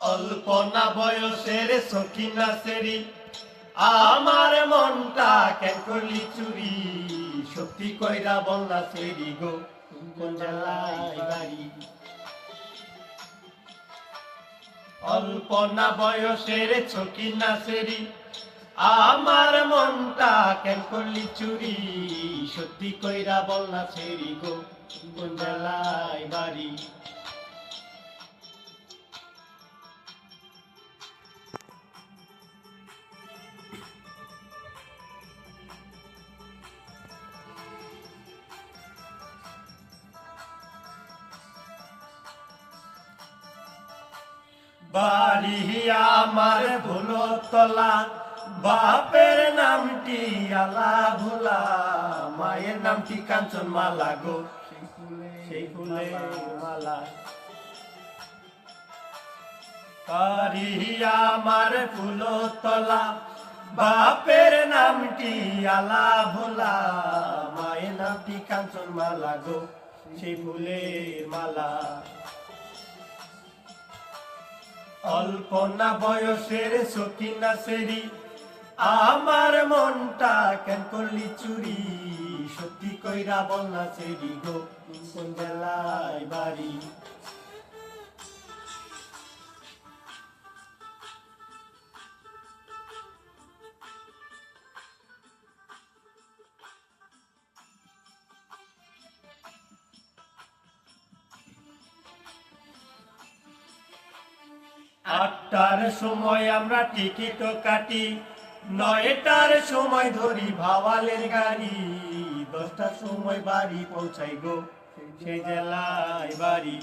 অল্প না বয়সের সখিনা সেরি। আমার মনটা কেন করলি চুরি, সত্যি কইরা বললা সেরি গো, কোন জেলায় বাড়ি। অল্প না বয়সের সখিনা সেরি, আমার মনটা কেন করলি চুরি, সত্যি কইরা বললা সেরি গো, কোন বাড়ি। বাড়ি আমার ভুলো তলা, বাপের নামটি আলা ভোলা, মায়ের নামটি কাঞ্চন মালা গো। সেই ফুলে মালা। বাড়ি আমার ফুলো তলা, বাপের নামটি আলা ভোলা, মায়ের নামটি কাঞ্চন মালা গো। সেই ফুলের মালা। অল্প না বয়সের সকিনা সেরি, আমার মনটা কেন করলি চুরি? সত্যি কইরা বল না সেরি গো, কোন জেলায় বাড়ি? আটটার সময় আমরা টিকিট কাটি, নয়টার সময় ধরি ভাওয়ালের গাড়ি। দশটার সময় বাড়ি পৌঁছাই গো সেই জেলায় বাড়ি।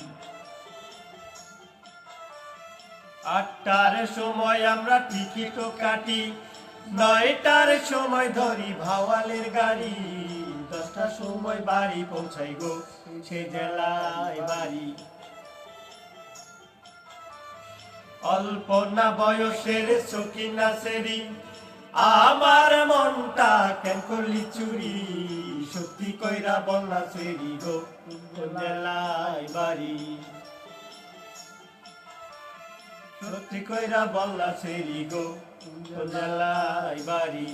আটটার সময় আমরা টিকিট কাটি, নয়টার সময় ধরি ভাওয়ালের গাড়ি। দশটার সময় বাড়ি পৌঁছাই গো সে জেলায় বাড়ি। অল্প না বয়সের সকিনা সেরি আমার মনটা কেন করলি চুরি? সত্যি কইরা বন্যা সেরি গো জেলায় বাড়ি? সত্যি কইরা বন্যা সেরি গো জেলায় বাড়ি?